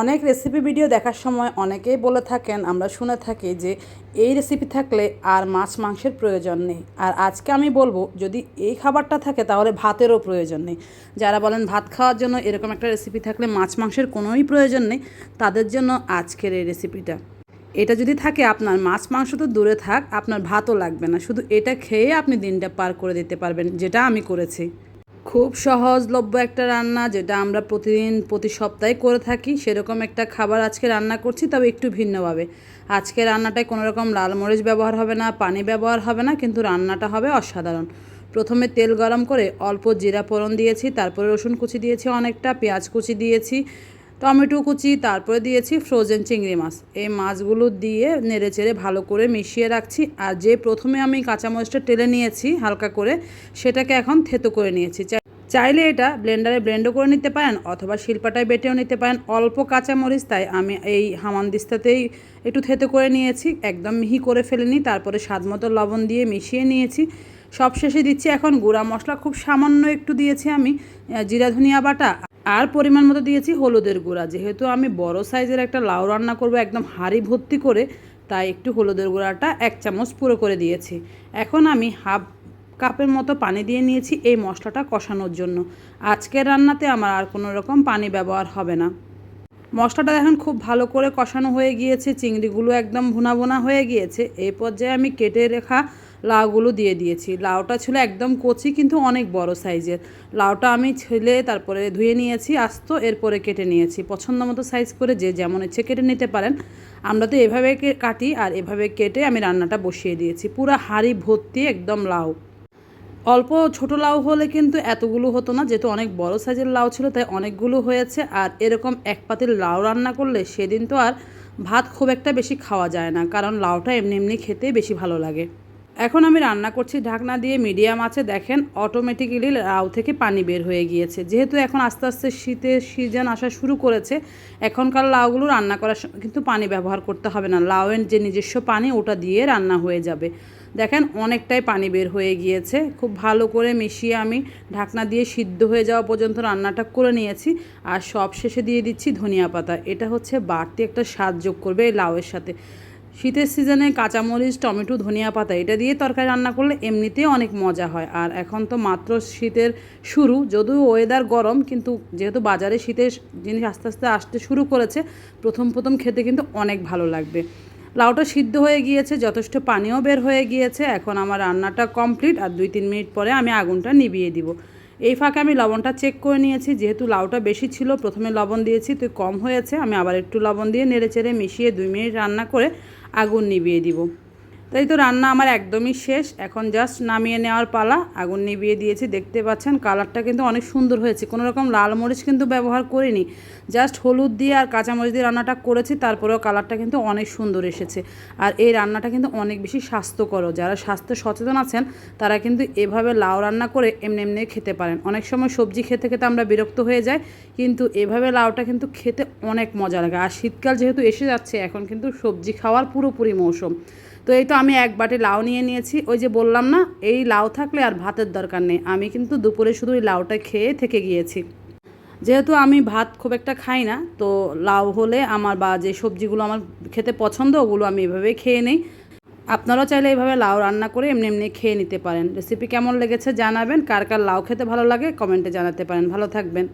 অনেক recipe video দেখার সময় অনেকেই বলে থাকেন, আমরা শুনে থাকি যে এই রেসিপি থাকলে আর মাছ মাংসের প্রয়োজন নেই। আর আজকে আমি বলব, যদি এই খাবারটা থাকে তাহলে ভাতেরও প্রয়োজন নেই। যারা বলেন ভাত খাওয়ার জন্য এরকম একটা রেসিপি থাকলে মাছ মাংসের কোনোই প্রয়োজন নেই, তাদের জন্য আজকের এই রেসিপিটা এটা যদি থাকে, আপনার মাছ মাংস তো দূরে থাক, আপনার ভাতও লাগবে না। শুধু এটা খেয়ে আপনি দিনটা পার করে দিতে পারবেন, যেটা আমি করেছি। খুব সহজলভ্য একটা রান্না যেটা আমরা প্রতিদিন, প্রতি সপ্তাহে করে থাকি। সেরকম একটা খাবার আজকে রান্না করছি, তবে একটু ভিন্নভাবে। আজকে রান্নাটায় কোনো রকম লাল মরিচ ব্যবহার হবে না, পানি ব্যবহার হবে না, কিন্তু রান্নাটা হবে অসাধারণ। প্রথমে তেল গরম করে অল্প জিরা ফোড়ন দিয়েছি, তারপরে রসুন কুচি দিয়েছি অনেকটা, পেঁয়াজ কুচি দিয়েছি টমেটো কুচি, তারপরে দিয়েছি ফ্রোজেন চিংড়ি মাছ। এই মাছগুলো দিয়ে নেড়ে চেড়ে ভালো করে মিশিয়ে রাখছি। আর যে প্রথমে আমি কাঁচামরিচটা টেলে নিয়েছি হালকা করে, সেটাকে এখন থেতো করে নিয়েছি। চাই- চাইলে এটা ব্লেন্ডারে ব্লেন্ডও করে নিতে পারেন অথবা শিল্পাটায় বেটেও নিতে পারেন। অল্প কাঁচামরিচ, তাই আমি এই হামানদিস্তাতেই একটু থেতো করে নিয়েছি। একদম মিহি করে ফেলিনি, তারপরে স্বাদ মতো লবণ দিয়ে মিশিয়ে নিয়েছি। সবশেষে দিচ্ছি এখন গুঁড়া মশলা। খুব সামান্য একটু দিয়েছি আমি জিরা ধনিয়া বাটা। আর পরিমাণ মতো দিয়েছি হলুদের গুঁড়া। যেহেতু আমি বড় সাইজের একটা লাউ রান্না করব, একদম হাঁড়ি ভর্তি করে, তাই একটু হলুদের গুঁড়াটা এক চামচ পুরো করে দিয়েছি। এখন আমি হাফ কাপের মতো পানি দিয়ে নিয়েছি এই মশলাটা কষানোর জন্য। আজকের রান্নাতে আমার আর কোনো রকম পানি ব্যবহার হবে না। মশলাটা এখন খুব ভালো করে কষানো হয়ে গিয়েছে, চিংড়িগুলো একদম ভুনা ভুনা হয়ে গিয়েছে। এই পর্যায়ে আমি কেটে রেখা লাউগুলো দিয়ে দিয়েছি। লাউটা ছিল একদম কচি কিন্তু অনেক বড় সাইজের। লাউটা আমি ছেলে, তারপরে ধুয়ে নিয়েছি, আস্ত, এরপরে কেটে নিয়েছি। পছন্দ মতো সাইজ করে যে যেমন ইচ্ছে কেটে নিতে পারেন। আমরা তো এভাবে কাটি আর এভাবে কেটে আমি রান্নাটা বসিয়ে দিয়েছি। পুরো হাঁড়ি ভর্তি একদম লাউ। অল্প ছোট লাউ হলে কিন্তু এতগুলো হতো না, যেহেতু অনেক বড় সাইজের লাউ ছিল, তাই অনেকগুলো হয়েছে। আর এরকম এক পাতিল লাউ রান্না করলে সেদিন তো আর ভাত খুব একটা বেশি খাওয়া যায় না, কারণ লাউটা এমনি এমনি খেতে বেশি ভালো লাগে। এখন আমি রান্না করছি ঢাকনা দিয়ে মিডিয়াম আছে, দেখেন অটোমেটিক্যালি লাউ থেকে পানি বের হয়ে গিয়েছে। যেহেতু এখন আস্তে আস্তে শীতের সিজন আসা শুরু করেছে, এখনকার লাউগুলো রান্না করার সময় কিন্তু পানি ব্যবহার করতে হবে না। লাউয়ের যে নিজস্ব পানি, ওটা দিয়ে রান্না হয়ে যাবে। দেখেন অনেকটাই পানি বের হয়ে গিয়েছে। খুব ভালো করে মিশিয়ে আমি ঢাকনা দিয়ে সিদ্ধ হয়ে যাওয়া পর্যন্ত রান্নাটা করে নিয়েছি। আর সব শেষে দিয়ে দিচ্ছি ধনিয়া পাতা। এটা হচ্ছে বাড়তি একটা যোগ করবে এই লাউয়ের সাথে। শীতের সিজনে কাঁচামরিচ, টমেটো, ধনিয়া পাতা, এটা দিয়ে তরকারি রান্না করলে এমনিতেই অনেক মজা হয়। আর এখন তো মাত্র শীতের শুরু, যদিও ওয়েদার গরম, কিন্তু যেহেতু বাজারে শীতের জিনিস আস্তে আস্তে আসতে শুরু করেছে, প্রথম প্রথম খেতে কিন্তু অনেক ভালো লাগবে। লাউটা সিদ্ধ হয়ে গিয়েছে, যথেষ্ট পানিও বের হয়ে গিয়েছে, এখন আমার রান্নাটা কমপ্লিট আর দুই তিন মিনিট পরে আমি আগুনটা নিভিয়ে দিব। এই ফাঁকে আমি লবণটা চেক করে নিয়েছি, যেহেতু লাউটা বেশি ছিল, প্রথমে লবণ দিয়েছি তো কম হয়েছে, আমি আবার একটু লবণ দিয়ে নেড়ে চেড়ে মিশিয়ে দুই মিনিট রান্না করে আগুন নিভিয়ে দিব। তাই তো রান্না আমার একদমই শেষ। এখন জাস্ট নামিয়ে নেওয়ার পালা। আগুন নিভিয়ে দিয়েছি, দেখতে পাচ্ছেন কালারটা কিন্তু অনেক সুন্দর হয়েছে। কোনো রকম লাল মরিচ কিন্তু ব্যবহার করিনি। জাস্ট হলুদ দিয়ে আর কাঁচামরিচ দিয়ে রান্নাটা করেছি, তারপরেও কালারটা কিন্তু অনেক সুন্দর এসেছে। আর এই রান্নাটা কিন্তু অনেক বেশি স্বাস্থ্যকরও যারা স্বাস্থ্য সচেতন আছেন, তারা কিন্তু এভাবে লাউ রান্না করে এমনি এমনি খেতে পারেন। অনেক সময় সবজি খেতে খেতে আমরা বিরক্ত হয়ে যাই, কিন্তু এভাবে লাউটা কিন্তু খেতে অনেক মজা লাগে। আর শীতকাল যেহেতু এসে যাচ্ছে, এখন কিন্তু সবজি খাওয়ার পুরোপুরি মৌসুম। তো এই তো আমি এক বাটি লাউ নিয়ে নিয়েছি। ওই যে বললাম না, এই লাউ থাকলে আর ভাতের দরকার নেই। আমি কিন্তু দুপুরে শুধু ওই লাউটা খেয়ে থেকে গিয়েছি। যেহেতু আমি ভাত খুব একটা খাই না, তো লাউ হলে আমার বা যে সবজিগুলো আমার খেতে পছন্দ, ওগুলো আমি এভাবে খেয়ে নিই। আপনারাও চাইলে এইভাবে লাউ রান্না করে এমনি এমনি খেয়ে নিতে পারেন। রেসিপি কেমন লেগেছে জানাবেন। কার কার লাউ খেতে ভালো লাগে কমেন্টে জানাতে পারেন। ভালো থাকবেন।